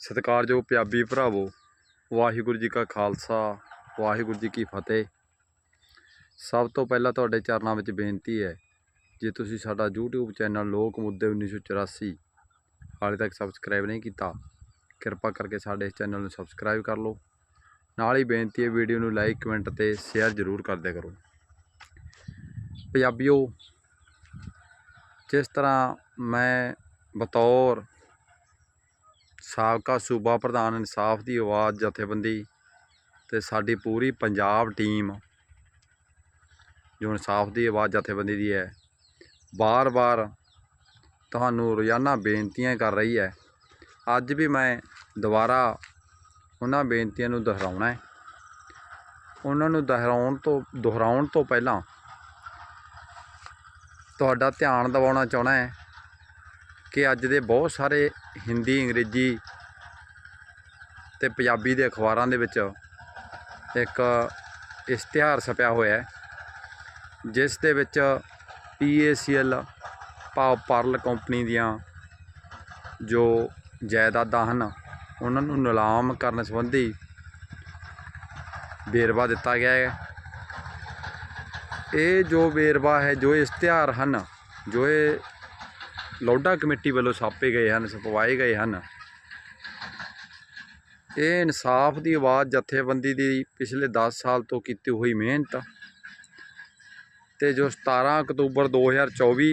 ਸਤਿਕਾਰਯੋਗ ਪੰਜਾਬੀ ਭਰਾਵੋ, ਵਾਹਿਗੁਰੂ ਜੀ ਕਾ ਖਾਲਸਾ, ਵਾਹਿਗੁਰੂ ਜੀ ਕੀ ਫਤਿਹ। ਸਭ ਤੋਂ ਪਹਿਲਾਂ ਤੁਹਾਡੇ ਚਰਨਾਂ ਵਿੱਚ ਬੇਨਤੀ ਹੈ, ਜੇ ਤੁਸੀਂ ਸਾਡਾ YouTube ਚੈਨਲ ਲੋਕ ਮੁੱਦੇ 1984 ਹਾਲੇ ਤੱਕ ਸਬਸਕ੍ਰਾਈਬ ਨਹੀਂ ਕੀਤਾ, ਕਿਰਪਾ ਕਰਕੇ ਸਾਡੇ ਇਸ ਚੈਨਲ ਨੂੰ ਸਬਸਕ੍ਰਾਈਬ ਕਰ ਲਓ। ਨਾਲ ਹੀ ਬੇਨਤੀ ਹੈ, ਵੀਡੀਓ ਨੂੰ ਲਾਈਕ, ਕਮੈਂਟ ਅਤੇ ਸ਼ੇਅਰ ਜ਼ਰੂਰ ਕਰਦੇ ਕਰੋ। ਪੰਜਾਬੀਓ, ਜਿਸ ਤਰ੍ਹਾਂ ਮੈਂ ਬਤੌਰ ਸਾਬਕਾ ਸੂਬਾ ਪ੍ਰਧਾਨ ਇਨਸਾਫ ਦੀ ਆਵਾਜ਼ ਜਥੇਬੰਦੀ ਤੇ ਸਾਡੀ ਪੂਰੀ ਪੰਜਾਬ ਟੀਮ ਜੋ ਇਨਸਾਫ ਦੀ ਆਵਾਜ਼ ਜਥੇਬੰਦੀ ਦੀ ਹੈ, ਬਾਰ-ਬਾਰ ਤੁਹਾਨੂੰ ਰੋਜ਼ਾਨਾ ਬੇਨਤੀਆਂ ਕਰ ਰਹੀ ਹੈ। ਅੱਜ ਵੀ ਮੈਂ ਦੁਬਾਰਾ ਉਹਨਾਂ ਬੇਨਤੀਆਂ ਨੂੰ ਦੁਹਰਾਉਣਾ ਹੈ। ਉਹਨਾਂ ਨੂੰ ਦੁਹਰਾਉਣ ਤੋਂ ਦੁਹਰਾਉਣ ਤੋਂ ਪਹਿਲਾਂ ਤੁਹਾਡਾ ਧਿਆਨ ਦਿਵਾਉਣਾ ਚਾਹਣਾ ਹੈ ਕਿ ਅੱਜ ਦੇ ਬਹੁਤ ਸਾਰੇ ਹਿੰਦੀ, ਅੰਗਰੇਜ਼ੀ ਤੇ ਪੰਜਾਬੀ ਦੇ ਅਖਬਾਰਾਂ ਦੇ ਵਿੱਚ ਇੱਕ ਇਸ਼ਤਿਹਾਰ ਛਪਿਆ ਹੋਇਆ ਹੈ, ਜਿਸ ਦੇ ਵਿੱਚ ਪੀਏਸੀਐਲ ਭਾਵ ਪਰਲ ਕੰਪਨੀ ਦੀਆਂ ਜੋ ਜਾਇਦਾਦਾਂ ਹਨ, ਉਹਨਾਂ ਨੂੰ ਨਿਲਾਮ ਕਰਨ ਸੰਬੰਧੀ ਵੇਰਵਾ ਦਿੱਤਾ ਗਿਆ ਹੈ। ਇਹ ਜੋ ਵੇਰਵਾ ਹੈ, ਜੋ ਇਸ਼ਤਿਹਾਰ ਹਨ, ਜੋ ਇਹ ਲੋਡਾ ਕਮੇਟੀ ਵੱਲੋਂ ਛਾਪੇ ਗਏ ਹਨ, ਛਪਵਾਏ ਗਏ ਹਨ। ਇਹ ਇਨਸਾਫ ਦੀ ਆਵਾਜ਼ ਜਥੇਬੰਦੀ ਦੀ ਪਿਛਲੇ 10 ਸਾਲ ਤੋਂ ਕੀਤੀ ਹੋਈ ਮਿਹਨਤ ਤੇ ਜੋ 17 ਅਕਤੂਬਰ 2024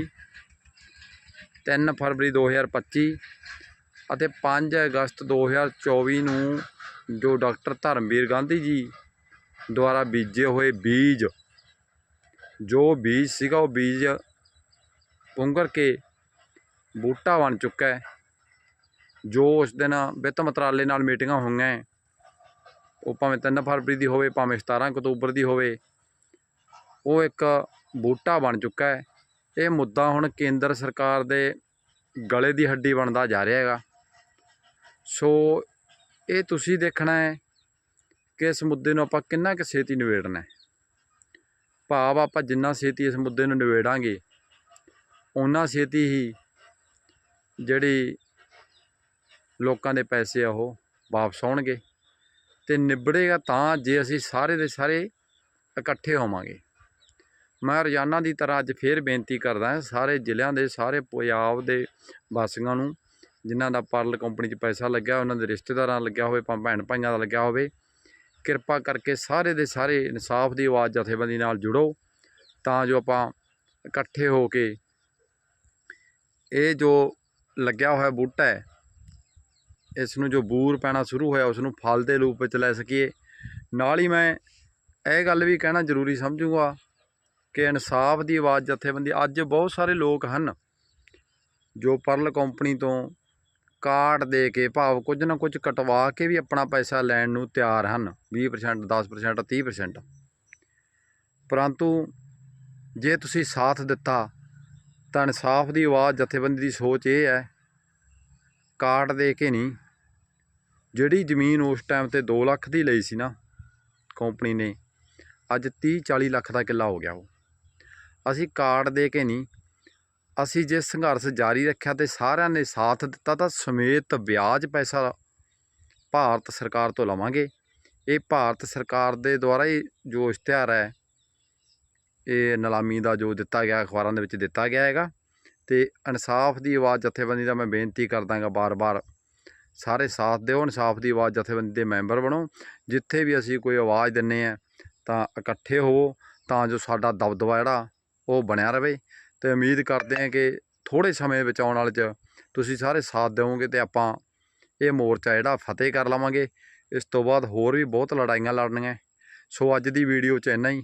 3 ਫਰਵਰੀ 2025 ਅਤੇ 5 ਅਗਸਤ 2024 ਨੂੰ ਜੋ ਡਾਕਟਰ ਧਰਮਵੀਰ ਗਾਂਧੀ ਜੀ ਦੁਆਰਾ ਬੀਜੇ ਹੋਏ ਬੀਜ, ਜੋ ਬੀਜ ਸੀਗਾ ਉਹ ਬੀਜ ਪੁੰਗਰ ਕੇ ਬੂਟਾ ਬਣ ਚੁੱਕਾ ਹੈ। ਜੋ ਉਸ ਦਿਨ ਵਿੱਤ ਮੰਤਰਾਲੇ ਨਾਲ ਮੀਟਿੰਗਾਂ ਹੋਈਆਂ ਉਹ ਭਾਵੇਂ 3 ਫਰਵਰੀ ਦੀ ਹੋਵੇ, ਭਾਵੇਂ 17 ਅਕਤੂਬਰ ਦੀ ਹੋਵੇ, ਉਹ ਇੱਕ ਬੂਟਾ ਬਣ ਚੁੱਕਾ ਹੈ। ਇਹ ਮੁੱਦਾ ਹੁਣ ਕੇਂਦਰ ਸਰਕਾਰ ਦੇ ਗਲੇ ਦੀ ਹੱਡੀ ਬਣਦਾ ਜਾ ਰਿਹਾ ਹੈਗਾ। ਸੋ ਇਹ ਤੁਸੀਂ ਦੇਖਣਾ ਹੈ ਕਿ ਇਸ ਮੁੱਦੇ ਨੂੰ ਆਪਾਂ ਕਿੰਨਾ ਕੁ ਛੇਤੀ ਨਿਬੇੜਨਾ ਹੈ। ਭਾਵ ਆਪਾਂ ਜਿੰਨਾ ਛੇਤੀ ਇਸ ਮੁੱਦੇ ਨੂੰ ਨਿਬੇੜਾਂਗੇ, ਓਨਾ ਛੇਤੀ ਹੀ ਜਿਹੜੀ ਲੋਕਾਂ ਦੇ ਪੈਸੇ ਆ ਉਹ ਵਾਪਸ ਆਉਣਗੇ ਅਤੇ ਨਿਬੜੇਗਾ ਤਾਂ ਜੇ ਅਸੀਂ ਸਾਰੇ ਦੇ ਸਾਰੇ ਇਕੱਠੇ ਹੋਵਾਂਗੇ। ਮੈਂ ਰੋਜ਼ਾਨਾ ਦੀ ਤਰ੍ਹਾਂ ਅੱਜ ਫੇਰ ਬੇਨਤੀ ਕਰਦਾ ਸਾਰੇ ਜ਼ਿਲ੍ਹਿਆਂ ਦੇ, ਸਾਰੇ ਪੰਜਾਬ ਦੇ ਵਾਸੀਆਂ ਨੂੰ, ਜਿਨ੍ਹਾਂ ਦਾ ਪਰਲ ਕੰਪਨੀ 'ਚ ਪੈਸਾ ਲੱਗਿਆ, ਉਹਨਾਂ ਦੇ ਰਿਸ਼ਤੇਦਾਰਾਂ ਦਾ ਲੱਗਿਆ ਹੋਵੇ, ਭਾਵੇਂ ਭੈਣ ਭਾਈਆਂ ਦਾ ਲੱਗਿਆ ਹੋਵੇ, ਕਿਰਪਾ ਕਰਕੇ ਸਾਰੇ ਦੇ ਸਾਰੇ ਇਨਸਾਫ ਦੀ ਆਵਾਜ਼ ਜਥੇਬੰਦੀ ਨਾਲ ਜੁੜੋ ਤਾਂ ਜੋ ਆਪਾਂ ਇਕੱਠੇ ਹੋ ਕੇ ਇਹ ਜੋ ਲੱਗਿਆ ਹੋਇਆ ਬੂਟਾ ਹੈ। ਇਸ ਨੂੰ ਜੋ ਬੂਰ ਪੈਣਾ ਸ਼ੁਰੂ ਹੋਇਆ, ਉਸ ਨੂੰ ਫਲ ਦੇ ਰੂਪ ਵਿੱਚ ਲੈ ਸਕੀਏ। ਨਾਲ ਹੀ ਮੈਂ ਇਹ ਗੱਲ ਵੀ ਕਹਿਣਾ ਜ਼ਰੂਰੀ ਸਮਝੂਗਾ ਕਿ ਇਨਸਾਫ ਦੀ ਆਵਾਜ਼ ਜਥੇਬੰਦੀ, ਅੱਜ ਬਹੁਤ ਸਾਰੇ ਲੋਕ ਹਨ ਜੋ ਪਰਲ ਕੰਪਨੀ ਤੋਂ ਕਾਰਡ ਦੇ ਕੇ ਭਾਵ ਕੁਝ ਨਾ ਕੁਝ ਕਟਵਾ ਕੇ ਵੀ ਆਪਣਾ ਪੈਸਾ ਲੈਣ ਨੂੰ ਤਿਆਰ ਹਨ 20% 10% 30% ਪਰੰਤੂ ਜੇ ਤੁਸੀਂ ਸਾਥ ਦਿੱਤਾ ਤਾਂ ਇਨਸਾਫ ਦੀ ਆਵਾਜ਼ ਜਥੇਬੰਦੀ ਦੀ ਸੋਚ ਇਹ ਹੈ, ਕਾਰਡ ਦੇ ਕੇ ਨਹੀਂ। ਜਿਹੜੀ ਜ਼ਮੀਨ ਉਸ ਟਾਈਮ ਤੇ 2 ਲੱਖ ਦੀ ਲਈ ਸੀ ਨਾ ਕੰਪਨੀ ਨੇ, ਅੱਜ 30 40 ਲੱਖ ਦਾ ਕਿੱਲਾ ਹੋ ਗਿਆ ਉਹ। ਅਸੀਂ ਕਾਰਡ ਦੇ ਕੇ ਨਹੀਂ, ਅਸੀਂ ਜੇ ਸੰਘਰਸ਼ ਜਾਰੀ ਰੱਖਿਆ ਤੇ ਸਾਰਿਆਂ ਨੇ ਸਾਥ ਦਿੱਤਾ ਤਾਂ ਸਮੇਤ ਵਿਆਜ ਪੈਸਾ ਭਾਰਤ ਸਰਕਾਰ ਤੋਂ ਲਵਾਂਗੇ। ਇਹ ਭਾਰਤ ਸਰਕਾਰ ਦੇ ਦੁਆਰਾ ਹੀ ਜੋ ਇਸ਼ਤਿਹਾਰ ਹੈ ਇਹ ਨਿਲਾਮੀ ਦਾ ਜੋ ਦਿੱਤਾ ਗਿਆ, ਅਖਬਾਰਾਂ ਦੇ ਵਿੱਚ ਦਿੱਤਾ ਗਿਆ ਹੈਗਾ। ਤੇ ਇਨਸਾਫ ਦੀ ਆਵਾਜ਼ ਜਥੇਬੰਦੀ ਦਾ ਮੈਂ ਬੇਨਤੀ ਕਰਦਾਗਾ ਬਾਰ-ਬਾਰ। ਸਾਰੇ ਸਾਥ ਦਿਓ, ਇਨਸਾਫ ਦੀ ਆਵਾਜ਼ ਜਥੇਬੰਦੀ ਦੇ ਮੈਂਬਰ ਬਣੋ। ਜਿੱਥੇ ਵੀ ਅਸੀਂ ਕੋਈ ਆਵਾਜ਼ ਦਿੰਨੇ ਆ, ਤਾਂ ਇਕੱਠੇ ਹੋਵੋ, ਤਾਂ ਜੋ ਸਾਡਾ ਦਬਦਬਾ ਜਿਹੜਾ, ਉਹ ਬਣਿਆ ਰਵੇ। ਤੇ ਉਮੀਦ ਕਰਦੇ ਹਾਂ ਕਿ ਥੋੜੇ ਸਮੇਂ ਵਿੱਚ ਆਉਣ ਵਾਲੇ 'ਚ ਤੁਸੀਂ ਸਾਰੇ ਸਾਥ ਦਿਓਗੇ ਤੇ ਆਪਾਂ ਇਹ ਮੋਰਚਾ ਜਿਹੜਾ ਫਤਿਹ ਕਰ ਲਵਾਂਗੇ। ਇਸ ਤੋਂ ਬਾਅਦ ਹੋਰ ਵੀ ਬਹੁਤ ਲੜਾਈਆਂ ਲੜਨੀਆਂ। ਸੋ ਅੱਜ ਦੀ ਵੀਡੀਓ 'ਚ ਇੰਨਾ ਹੀ।